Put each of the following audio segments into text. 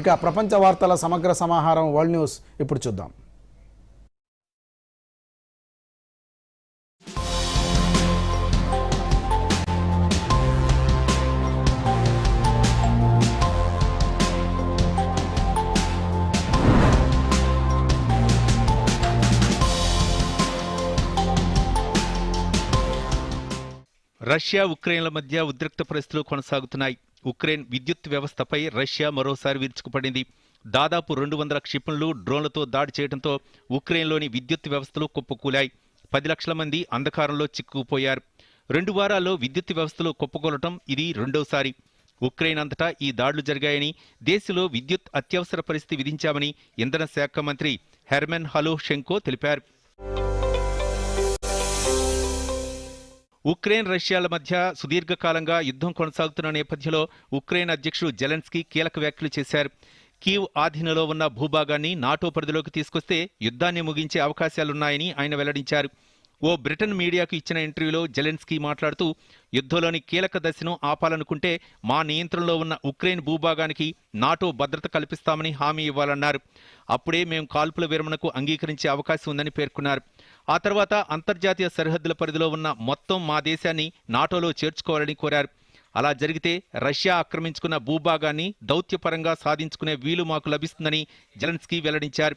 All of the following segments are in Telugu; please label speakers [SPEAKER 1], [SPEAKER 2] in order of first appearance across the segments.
[SPEAKER 1] ఇక ప్రపంచ వార్తల సమగ్ర సమాహారం వరల్డ్ న్యూస్ ఇప్పుడు చూద్దాం.
[SPEAKER 2] రష్యా ఉక్రెయిన్ల మధ్య ఉద్రిక్త పరిస్థితులు కొనసాగుతున్నాయి. ఉక్రెయిన్ విద్యుత్ వ్యవస్థపై రష్యా మరోసారి విరుచుకుపడింది. దాదాపు రెండు వందల క్షిపణులు డ్రోన్లతో దాడి చేయడంతో ఉక్రెయిన్లోని విద్యుత్ వ్యవస్థలు కుప్పకూలాయి. పది లక్షల మంది అంధకారంలో చిక్కుకుపోయారు. రెండు వారాల్లో విద్యుత్ వ్యవస్థలు కుప్పకూలటం ఇది రెండోసారి. ఉక్రెయిన్ అంతటా ఈ దాడులు జరిగాయని దేశంలో విద్యుత్ అత్యవసర పరిస్థితి విధించామని ఇంధన శాఖ మంత్రి హెర్మెన్ హలో షెంకో తెలిపారు. ఉక్రెయిన్ రష్యాల మధ్య సుదీర్ఘకాలంగా యుద్ధం కొనసాగుతున్న నేపథ్యంలో ఉక్రెయిన్ అధ్యక్షుడు జెలెన్స్కీ కీలక వ్యాఖ్యలు చేశారు. కీవ్ ఆధీనంలో ఉన్న భూభాగాన్ని నాటో పరిధిలోకి తీసుకొస్తే యుద్ధాన్ని ముగించే అవకాశాలున్నాయని ఆయన వెల్లడించారు. ఓ బ్రిటన్ మీడియాకు ఇచ్చిన ఇంటర్వ్యూలో జెలెన్స్కీ మాట్లాడుతూ యుద్ధంలోని కీలక దశను ఆపాలనుకుంటే మా నియంత్రణలో ఉన్న ఉక్రెయిన్ భూభాగానికి నాటో భద్రత కల్పిస్తామని హామీ ఇవ్వాలన్నారు. అప్పుడే మేము కాల్పుల విరమణకు అంగీకరించే అవకాశం ఉందని పేర్కొన్నారు. ఆ తర్వాత అంతర్జాతీయ సరిహద్దుల పరిధిలో ఉన్న మొత్తం మా దేశాన్ని నాటోలో చేర్చుకోవాలని కోరారు. అలా జరిగితే రష్యా ఆక్రమించుకున్న భూభాగాన్ని దౌత్యపరంగా సాధించుకునే వీలు మాకు లభిస్తుందని జెలెన్స్కీ వెల్లడించారు.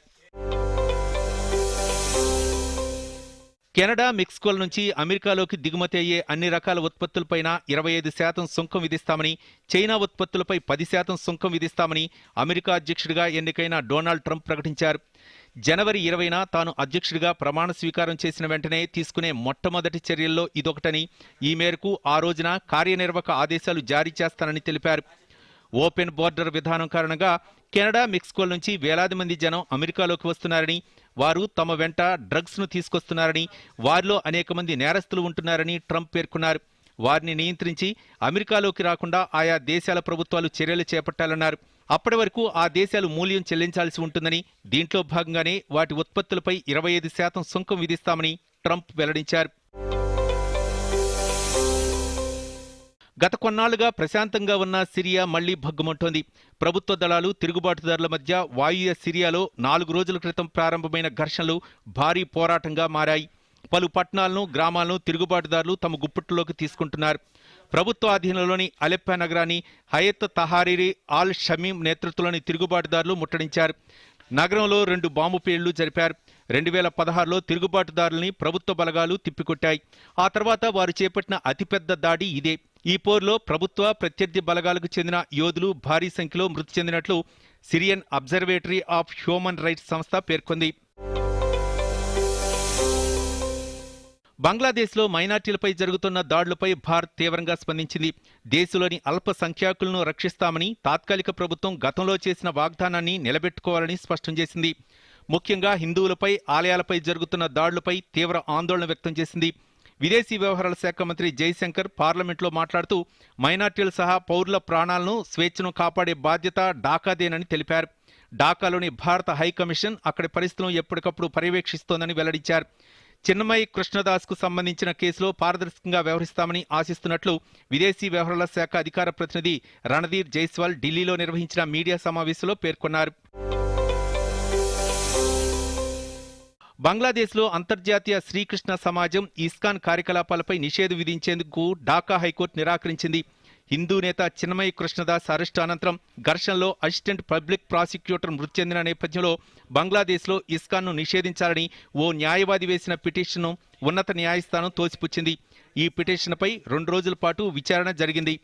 [SPEAKER 2] కెనడా మెక్సికోల నుంచి అమెరికాలోకి దిగుమతి అయ్యే అన్ని రకాల ఉత్పత్తులపైన ఇరవై ఐదు శాతం సుంకం విధిస్తామని చైనా ఉత్పత్తులపై పది శాతం సుంకం విధిస్తామని అమెరికా అధ్యక్షుడిగా ఎన్నికైన డొనాల్డ్ ట్రంప్ ప్రకటించారు. జనవరి ఇరవైన తాను అధ్యక్షుడిగా ప్రమాణ స్వీకారం చేసిన వెంటనే తీసుకునే మొట్టమొదటి చర్యల్లో ఇదొకటని ఈ మేరకు ఆ రోజున కార్యనిర్వాహక ఆదేశాలు జారీ చేస్తానని తెలిపారు. ఓపెన్ బోర్డర్ విధానం కారణంగా కెనడా మెక్సికోల నుంచి వేలాది మంది జనం అమెరికాలోకి వస్తున్నారని వారు తమ వెంట డ్రగ్స్ను తీసుకొస్తున్నారని వారిలో అనేక మంది నేరస్తులు ఉంటున్నారని ట్రంప్ పేర్కొన్నారు. వారిని నియంత్రించి అమెరికాలోకి రాకుండా ఆయా దేశాల ప్రభుత్వాలు చర్యలు చేపట్టాలన్నారు. అప్పటి వరకు ఆ దేశాలు మూల్యం చెల్లించాల్సి ఉంటుందని దీంట్లో భాగంగానే వాటి ఉత్పత్తులపై ఇరవై ఐదు శాతం సుంకం విధిస్తామని ట్రంప్ వెల్లడించారు. గత కొన్నాళ్ళుగా ప్రశాంతంగా ఉన్న సిరియా మళ్ళీ భగ్గుమంటోంది. ప్రభుత్వ దళాలు తిరుగుబాటుదారుల మధ్య వాయువ్య సిరియాలో నాలుగు రోజుల క్రితం ప్రారంభమైన ఘర్షణలు భారీ పోరాటంగా మారాయి. పలు పట్టణాలను గ్రామాలను తిరుగుబాటుదారులు తమ గుప్పట్లోకి తీసుకుంటున్నారు. ప్రభుత్వ ఆధీనంలోని అలెప్పా నగరాన్ని హయత్ తహారీరి ఆల్ షమీం నేతృత్వంలోని తిరుగుబాటుదారులు ముట్టడించారు. నగరంలో రెండు బాంబు పేళ్ళు జరిపారు. రెండు వేల పదహారులో తిరుగుబాటుదారుల్ని ప్రభుత్వ బలగాలు తిప్పికొట్టాయి. ఆ తర్వాత వారు చేపట్టిన అతిపెద్ద దాడి ఇదే. ఈ పోరులో ప్రభుత్వ ప్రత్యర్థి బలగాలకు చెందిన యోధులు భారీ సంఖ్యలో మృతి చెందినట్లు Syrian Observatory of Human Rights సంస్థ పేర్కొంది. బంగ్లాదేశ్లో మైనార్టీలపై జరుగుతున్న దాడులపై భారత్ తీవ్రంగా స్పందించింది. దేశంలోని అల్ప సంఖ్యాకులను రక్షిస్తామని తాత్కాలిక ప్రభుత్వం గతంలో చేసిన వాగ్దానాన్ని నిలబెట్టుకోవాలని స్పష్టం చేసింది. ముఖ్యంగా హిందువులపై ఆలయాలపై జరుగుతున్న దాడులపై తీవ్ర ఆందోళన వ్యక్తం చేసింది. విదేశీ వ్యవహారాల శాఖ మంత్రి జైశంకర్ పార్లమెంట్లో మాట్లాడుతూ మైనార్టీలు సహా పౌరుల ప్రాణాలను స్వేచ్ఛను కాపాడే బాధ్యత ఢాకాదేనని తెలిపారు. ఢాకాలోని భారత హైకమిషన్ అక్కడి పరిస్థితులను ఎప్పటికప్పుడు పర్యవేక్షిస్తోందని వెల్లడించారు. చిన్నమయి కృష్ణదాస్కు సంబంధించిన కేసులో పారదర్శకంగా వ్యవహరిస్తామని ఆశిస్తున్నట్లు విదేశీ వ్యవహారాల శాఖ అధికార ప్రతినిధి రణధీర్ జైస్వాల్ ఢిల్లీలో నిర్వహించిన మీడియా సమావేశంలో పేర్కొన్నారు. బంగ్లాదేశ్లో అంతర్జాతీయ శ్రీకృష్ణ సమాజం ఇస్కాన్ కార్యకలాపాలపై నిషేధం విధించేందుకు ఢాకా హైకోర్టు నిరాకరించింది. హిందూ నేత చిన్మయి కృష్ణదాస్ అరెస్టు అనంతరం ఘర్షణలో అసిస్టెంట్ పబ్లిక్ ప్రాసిక్యూటర్ మృతి చెందిన నేపథ్యంలో బంగ్లాదేశ్లో ఇస్కాన్ను నిషేధించాలని ఓ న్యాయవాది వేసిన పిటిషన్ను ఉన్నత న్యాయస్థానం తోసిపుచ్చింది. ఈ పిటిషన్పై రెండు రోజుల పాటు విచారణ జరిగింది.